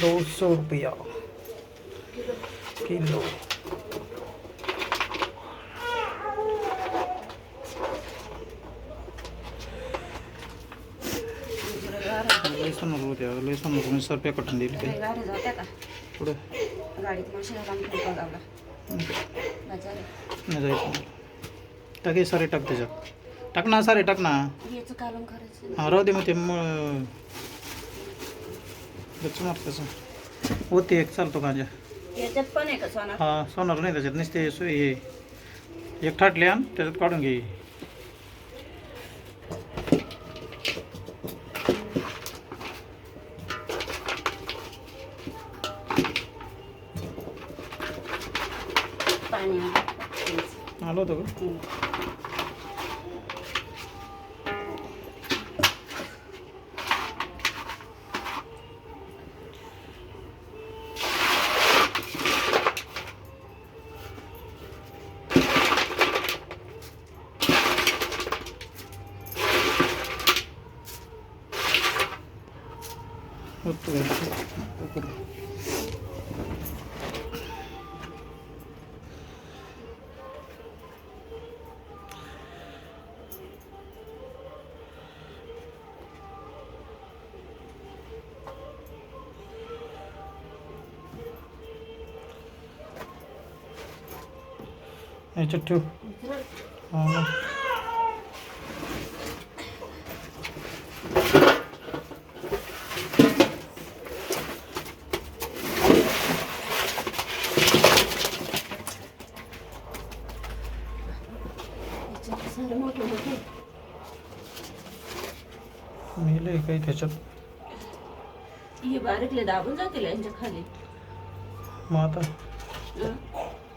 दो सौ रुपया. Kilo. Kilo लय समोर होत्या लय समोर मी सरप्या कटून का? पुढे. गाडीत मशीन नाही जायचं. टाक हे सारे टाक त्याच्यात. टाक ना सारे टाक ना. हा राहू दे मग ते मग. त्याचं. होते एक चालतो गांजा. याच्यात पण आहे का सोना. हा सोनार नाही त्याच्यात नुसते सो हे. एक थाटले आण त्याच्यात काढून घे. आहे. आलो होतो का हम्म. होतो याच्यात ठेव. मेलं काही त्याच्यात. हे बारीकले दाबून जातील यांच्या खाली. मग आता?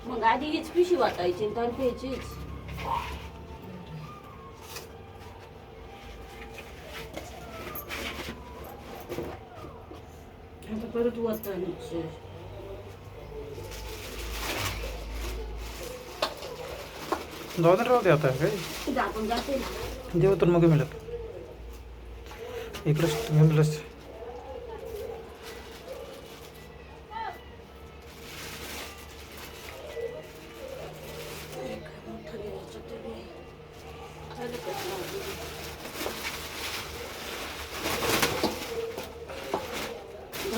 मग आधी हीच पिशी वाटायची तर प्यायचीच. आता परत वतायचं जाऊ दे राहू दे आता काही दाबून जाते. तर मग मिळत. इकडंच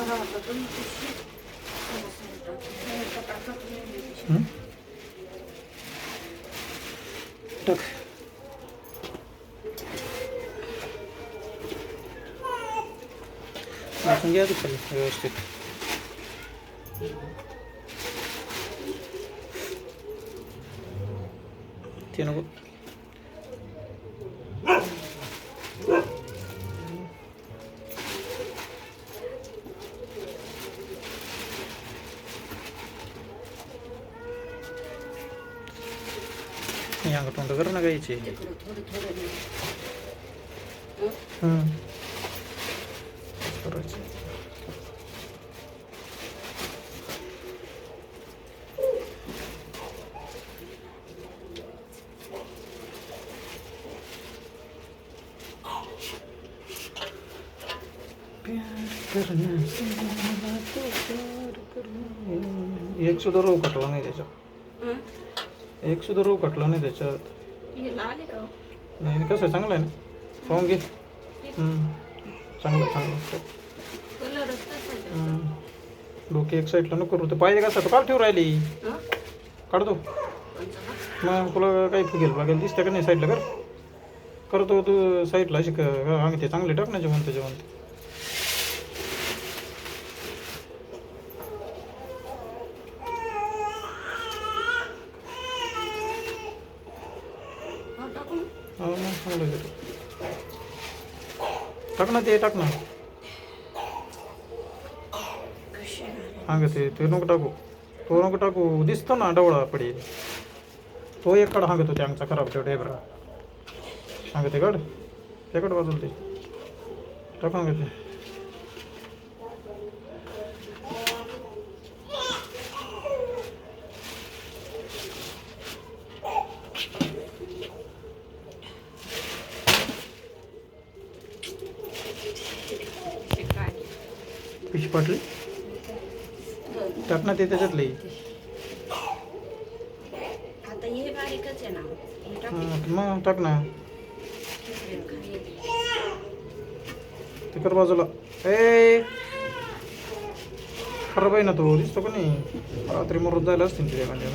बरं वाटलं पण पिशवी. थोडंसं टाकून. हे एका टाकात नाही पिशवी. हं? टाक वाचून घ्या खाली व्यवस्थित ते नको या तोंड कर ना गायचे तिकडं थोडं थोडं नाही. हं. करायचं प्यार करना सिवा तो प्यार करना. एक सुद्धा रोग कटला नाही त्याच्यात हं? एक सुद्धा रोग कटला नाही त्याच्यात. हे? नाही नाही, कसं आहे? चांगलं आहे ना? पाहून घे. चांगलं चांगलं. डोके एक साईडला नको करू. तर पाहिजे कसं तू काल ठेवू राहिली? काढतो? मग तुला काही फुगेल बागेल दिसतं का नाही साईडला कर. करतो तू साईडला अशी अंग ते चांगले टाक ना जेवण ते जेवण हा, टाकू ना. हो मग चांगलं आहे ते. टाक ना ते टाक ना कशी ते ते नको टाकू तो नको टाकू दिसतो ना डवळा पडेल तो एक काढ हांगतो ते अंगचा खराब तेवढे बरा सांग ते काढ ते काढ बाजूला ते टाक अंग ते पिशी पाटली? टाकणार ते त्याच्यातले. मग टाक ना. तिकड बाजूला. ए! खरं पाहिजे ना तो. दिसतो का नाही? रात्री मरून जायला असतील तिथे म्हणजे